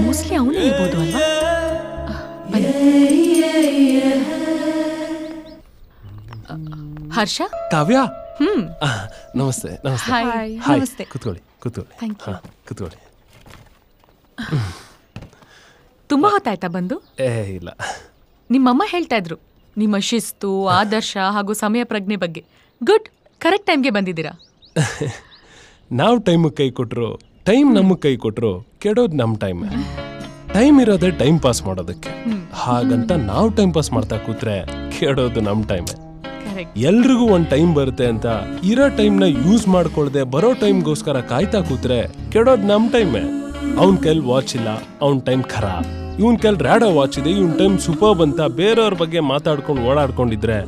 Mostly ಅವನೇ ಇರ್ಬೋದು ಅಲ್ವಾ. ಹರ್ಷ? ಕಾವ್ಯ? ಹ್ಮ್. ನಮಸ್ತೆ ನಮಸ್ತೆ. ಹಾಯ್ ಹಾಯ್ ನಮಸ್ತೆ. ಕೂತ್ಕೊಳ್ಳಿ ಕೂತ್ಕೊಳ್ಳಿ. Thank you. ಹಾ, ಕೂತ್ಕೊಳ್ಳಿ. ತುಂಬಾ ಹೊತ್ತಾಯ್ತಾ ಬಂದು? ಏ ಇಲ್ಲ. ನಿಮ್ಮಮ್ಮ ಹೇಳ್ತಾ ಇದ್ರು ನಿಮ್ಮ ಶಿಸ್ತು ಆದರ್ಶ ಹಾಗೂ ಸಮಯ ಪ್ರಜ್ಞೆ ಬಗ್ಗೆ ಗುಡ್ ಕರೆಕ್ಟ್ ಟೈಮ್ಗೆ ಬಂದಿದ್ದೀರಾ? ನಾವು ಟೈಮಿಗೆ ಕೈ ಕೊಟ್ಟರು ಟೈಮ್ ನಮಗೆ ಕೈ ಕೊಟ್ಟರು ಕೆಡೋದು ನಮ್ಮ ಟೈಮ್ ಟೈಮ್ ಇರೋದೇ ಟೈಮ್ ಪಾಸ್ ಮಾಡೋದಕ್ಕೆ. ಹಾಗಂತ ನಾವು ಟೈಮ್ ಪಾಸ್ ಮಾಡ್ತಾ ಕೂತ್ರೆ ಕೆಡೋದು ನಮ್ಮ ಟೈಮ್ ಎಲ್ರಿಗೂ ಒಂದು ಟೈಮ್ ಬರುತ್ತೆ ಅಂತ ಇರೋ ಟೈಮ್ನ ಯೂಸ್ ಮಾಡ್ಕೊಳ್ದೆ ಬರೋ ಟೈಮ್ಗೋಸ್ಕರ ಕಾಯ್ತಾ ಕೂತ್ರೆ ಕೆಡೋದು ನಮ್ಮ ಟೈಮೇ ಅವ್ನ ಕೈಲಿ ವಾಚ್ ಇಲ್ಲ ಅವ್ನ ಟೈಮ್ ಖರಾಬ್ ಇವನ್ ಕೈಲಿ ರ್ಯಾಡೋ ವಾಚ್ ಇದೆ ಇವನ್ ಟೈಮ್ ಸೂಪರ್ ಅಂತ ಬೇರೆಯವ್ರ ಬಗ್ಗೆ ಮಾತಾಡ್ಕೊಂಡು ಓಡಾಡ್ಕೊಂಡಿದ್ರೆ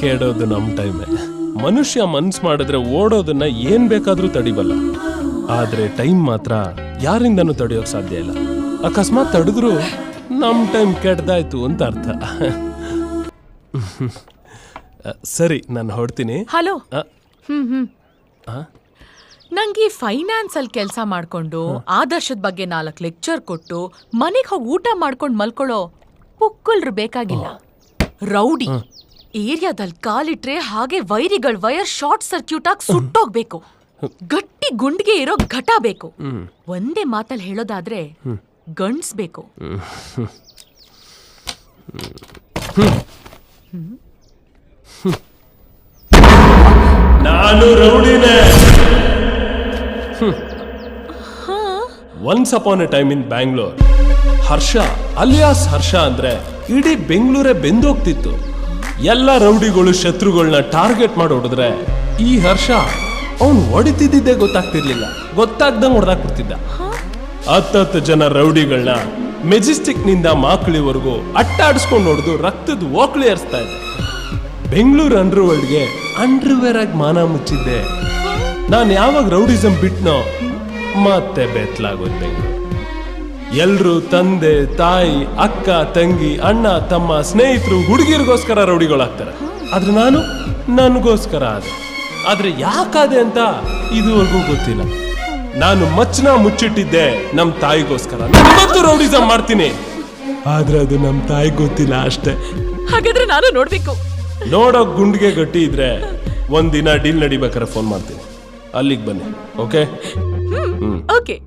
ಕೆಡೋದು ನಮ್ಮ ಟೈಮೇ ಮನುಷ್ಯ ಮನ್ಸ್ ಮಾಡಿದ್ರೆ ಓಡೋದನ್ನ ಏನ್ ಬೇಕಾದ್ರೂ ತಡಿಬಲ್ಲ ಆದ್ರೆ ಟೈಮ್ ಮಾತ್ರ ಯಾರಿಂದನೂ ತಡೆಯೋಕ್ ಸಾಧ್ಯ ಇಲ್ಲ. ಅಕಸ್ಮಾತ್ ತಡೆದ್ರು ನಮ್ ಟೈಮ್ ಕೆಟ್ಟದಾಯ್ತು ಅಂತ ಅರ್ಥ. ಸರಿ ನಾನು ಹೊಡ್ತೀನಿ ಹಲೋ. ಆ, ಹ್ಮ್ ಹ್ಮ್. ಆ? ನಂಗೆ ಈ ಫೈನಾನ್ಸ್ ಅಲ್ಲಿ ಕೆಲಸ ಮಾಡ್ಕೊಂಡು ಆದರ್ಶದ ಬಗ್ಗೆ ನಾಲ್ಕು ಲೆಕ್ಚರ್ ಕೊಟ್ಟು ಮನೆಗೆ ಹೋಗಿ ಊಟ ಮಾಡ್ಕೊಂಡು ಮಲ್ಕೊಳ್ಳೋ ಪುಕ್ಕುಲ್ರು ಬೇಕಾಗಿಲ್ಲ. ರೌಡಿ. ಏರಿಯಾದಲ್ಲಿ ಕಾಲಿಟ್ರೆ ಹಾಗೆ ವೈರಿಗಳ ವೈರ್ ಶಾರ್ಟ್ ಸರ್ಕ್ಯೂಟ್ ಆಗಿ ಸುಟ್ಟೋಗ್ಬೇಕು. ಗಟ್ಟಿ ಗುಂಡಿಗೆ ಇರೋ ಘಟ ಬೇಕು. ಒಂದೇ ಮಾತಲ್ಲಿ ಹೇಳೋದಾದ್ರೆ ಗಂಡ್ಸ್ ಬೇಕು. ನಾನು ರೌಡಿನೇ. Once upon a time in Bangalore Harsha alias Harsha ಅಂದ್ರೆ ಇಡೀ ಬೆಂಗಳೂರೇ ಬೆಂದೋಗ್ತಿತ್ತು. ಎಲ್ಲ ರೌಡಿಗಳು ಶತ್ರುಗಳನ್ನ ಟಾರ್ಗೆಟ್ ಮಾಡಿ ಹೊಡೆದ್ರೆ ಈ ಹರ್ಷ ಅವನು ಹೊಡಿತಿದ್ದಿದ್ದೇ ಗೊತ್ತಾಗ್ತಿರ್ಲಿಲ್ಲ. ಗೊತ್ತಾಗ್ದಂಗ್ ಹೊಡೆದಾಕ್ಬಿಡ್ತಿದ್ದ. ಹತ್ತತ್ತು ಜನ ರೌಡಿಗಳನ್ನ ಮೆಜೆಸ್ಟಿಕ್ನಿಂದ ಮಾಕ್ಳಿವರೆಗೂ ಅಟ್ಟಾಡಿಸ್ಕೊಂಡು ಹೊಡೆದು ರಕ್ತದ ಓಕ್ಳಿ ಹರಿಸ್ತಾ ಇದ್ದ. ಬೆಂಗಳೂರು ಅಂಡರ್ ವರ್ಲ್ಡ್ಗೆ ಅಂಡರ್ವೇರ್ ಆಗಿ ಮಾನ ಮುಚ್ಚಿದ್ದೆ. ನಾನು ಯಾವಾಗ ರೌಡಿಸಮ್ ಬಿಟ್ನೋ ಮತ್ತೆ ಬೆತ್ತಲಾಗೋದು ಬೆಂಗಳೂರು. ಎಲ್ರು ತಂದೆ ತಾಯಿ ಅಕ್ಕ ತಂಗಿ ಅಣ್ಣ ತಮ್ಮ ಸ್ನೇಹಿತರು ಹುಡುಗಿರಿಗೋಸ್ಕರ ರೌಡಿಗಳಾಗ್ತಾರೆ. ಆದ್ರೆ ನಾನು ನನಗೋಸ್ಕರ ಆದೆ. ಆದ್ರೆ ಯಾಕಾದೆ ಅಂತ ಇದುವರೆಗೂ ಗೊತ್ತಿಲ್ಲ. ನಾನು ಮಚ್ಚನ ಮುಚ್ಚಿಟ್ಟಿದ್ದೆ ನಮ್ಮ ತಾಯಿಗೋಸ್ಕರ. ನಾನು ಇವತ್ತು ರೌಡಿಸಂ ಮಾಡ್ತೀನಿ. ಆದ್ರೆ ಅದು ನಮ್ಮ ತಾಯಿ ಗೊತ್ತಿಲ್ಲ ಅಷ್ಟೇ. ಹಾಗಾದ್ರೆ ನಾನು ನೋಡ್ಬೇಕು. ನೋಡೋ ಗುಂಡಿಗೆ ಗಟ್ಟಿ ಇದ್ರೆ ಒಂದಿನ ಡೀಲ್ ನಡಿಬೇಕಾರೆ ಫೋನ್ ಮಾಡ್ತೀನಿ. ಅಲ್ಲಿಗೆ ಬನ್ನಿ ಓಕೆ ಓಕೆ